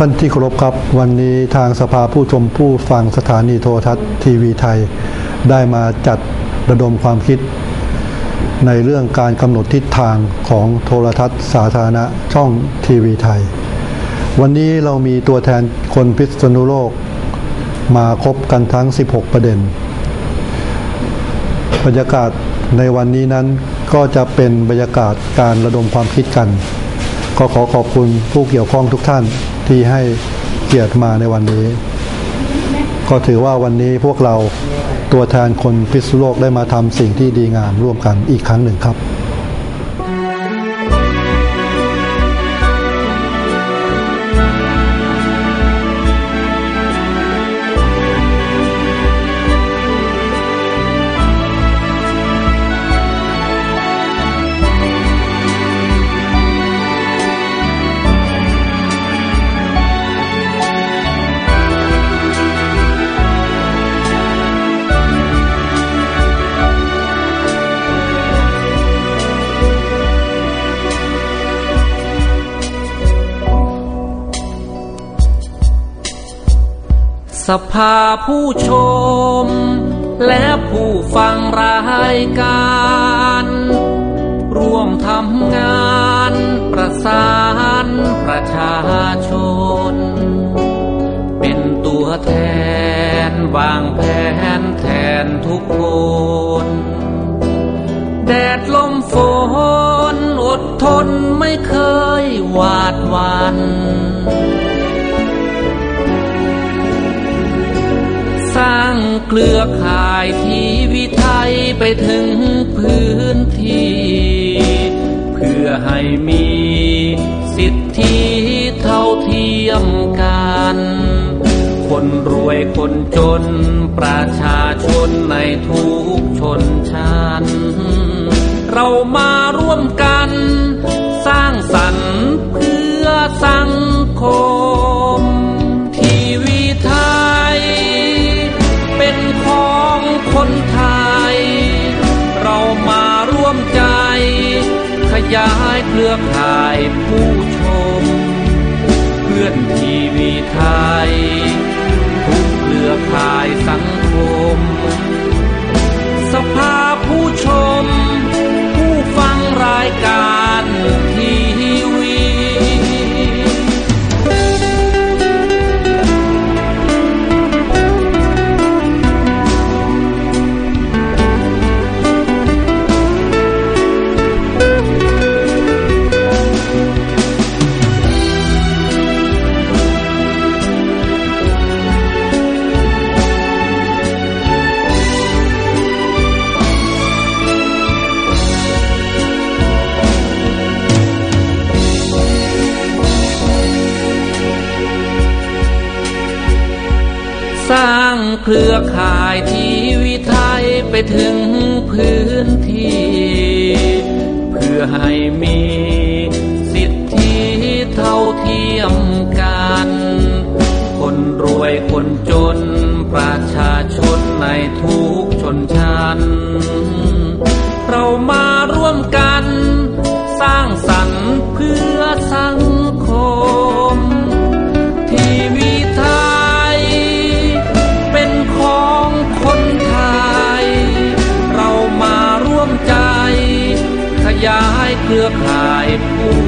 ท่านที่เคารพครับ วันนี้ทางสภาผู้ชมผู้ฟังสถานีโทรทัศน์ทีวีไทย ได้มาจัดระดมความคิด ในเรื่องการกำหนดทิศทางของโทรทัศน์สาธารณะช่องทีวีไทย วันนี้เรามีตัวแทนคนพิษณุโลก มาครบกันทั้ง 16 ประเด็น บรรยากาศในวันนี้นั้นก็จะเป็นบรรยากาศการระดมความคิดกัน ก็ขอขอบคุณผู้เกี่ยวข้องทุกท่าน ที่ให้เกียรติมาในวันนี้ ก็ถือว่าวันนี้พวกเราตัวแทนคนพิษณุโลกได้มาทำสิ่งที่ดีงามร่วมกันอีกครั้งหนึ่งครับ สภาผู้ชม และผู้ฟังรายการ ร่วมทำงานประสานประชาชน เป็นตัวแทนวางแผนแทนทุกคน แดดลมฝนอดทนไม่เคยหวาดหวัน เกลือข่ายทีวิไทยไปถึงพื้นที่ เพื่อให้มีสิทธิเท่าเทียมกัน คนรวยคนจนประชาชนในทุกชนชั้น เรามาร่วมกัน สร้างสรรค์เพื่อสังคม รือข่ายผู้ชม เพื่อนทีวีไทย ทุกเครือข่ายสังคม สภา สร้างเครือข่ายทีวีไทยไปถึงพื้นที่ เพื่อให้มีสิทธิเท่าเทียมกัน คนรวยคนจนประชาชนในทุกชนชั้นเรามาายเ